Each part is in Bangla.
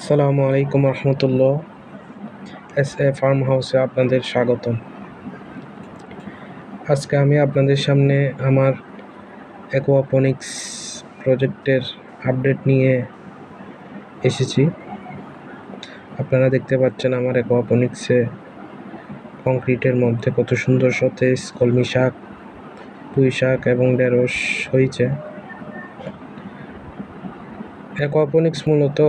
আসসালামু আলাইকুম রহমতুল্লাহ। এস এ ফার্ম হাউসে আপনাদের স্বাগতম। আজকে আমি আপনাদের সামনে আমার অ্যাকোয়াপনিক্স প্রজেক্টের আপডেট নিয়ে এসেছি। আপনারা দেখতে পাচ্ছেন আমার অ্যাকোয়াপনিক্সে কংক্রিটের মধ্যে কত সুন্দর সতেজ কলমি শাক, পুঁই শাক এবং ঢেঁড়স হয়েছে। অ্যাকোয়াপনিক্স মূলত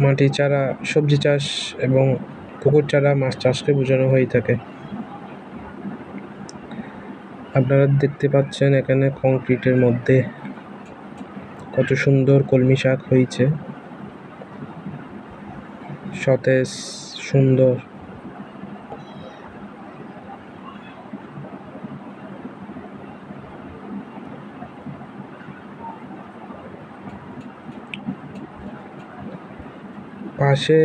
মাটি চারা, সবজি চাষ এবং পুকুর চারা, মাছ চাষকে বোঝানো হয়ে থাকে। আপনারা দেখতে পাচ্ছেন এখানে কংক্রিটের মধ্যে কত সুন্দর কলমি শাক হয়েছে। সতেজ, সুন্দর। পাশে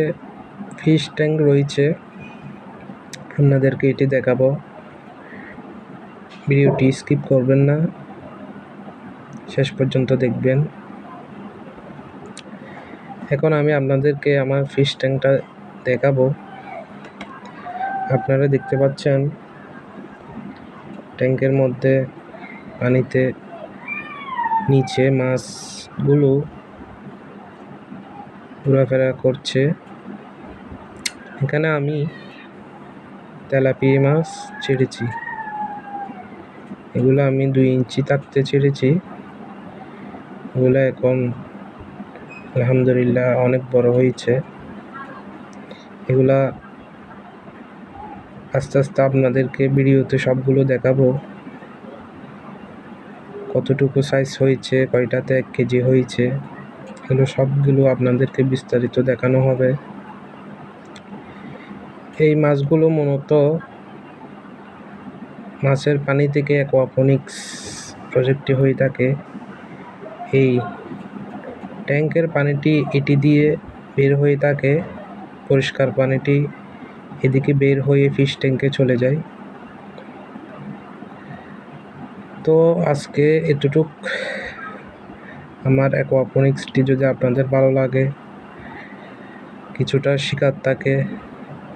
ফিশ ট্যাঙ্ক রয়েছে। আপনাদেরকে এটি দেখাবো। ভিডিওটি স্কিপ করবেন না। শেষ পর্যন্ত দেখবেন। এখন আমি আপনাদেরকে আমার ফিশ ট্যাঙ্কটা দেখাবো। আপনারা দেখতে পাচ্ছেন ট্যাঙ্কের মধ্যে পানিতে নিচে মাছগুলো ঘোরাফেরা করছে। এখানে আমি তেলাপিয়া মাছ ছেড়েছি। এগুলো আমি দুই ইঞ্চি থাকতে ছেড়েছি। এগুলো এখন আলহামদুলিল্লাহ অনেক বড় হয়েছে। এগুলা আস্তে আস্তে আপনাদেরকে ভিডিওতে সবগুলো দেখাবো। কতটুকু সাইজ হয়েছে, কয়টাতে এক কেজি হয়েছে। এগুলো সবগুলো আপনাদেরকে বিস্তারিত দেখানো হবে। এই মাছগুলো মূলত মাছের পানি থেকে অ্যাকোয়াপনিক্স প্রজেক্টটি হয়ে থাকে। এই ট্যাঙ্কের পানিটি এটি দিয়ে বের হয়ে থাকে, পরিষ্কার পানিটি এদিকে বের হয়ে ফিশ ট্যাঙ্কে চলে যায়। তো আজকে এতটুক। আমার অ্যাকোয়াপনিক্সটি যদি আপনাদের ভালো লাগে, কিছুটা শিকার থাকে,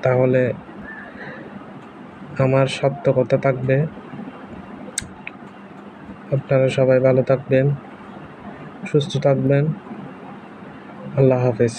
তাহলে আমার সার্থকতা থাকবে। আপনারা সবাই ভালো থাকবেন, সুস্থ থাকবেন। আল্লাহ হাফেজ।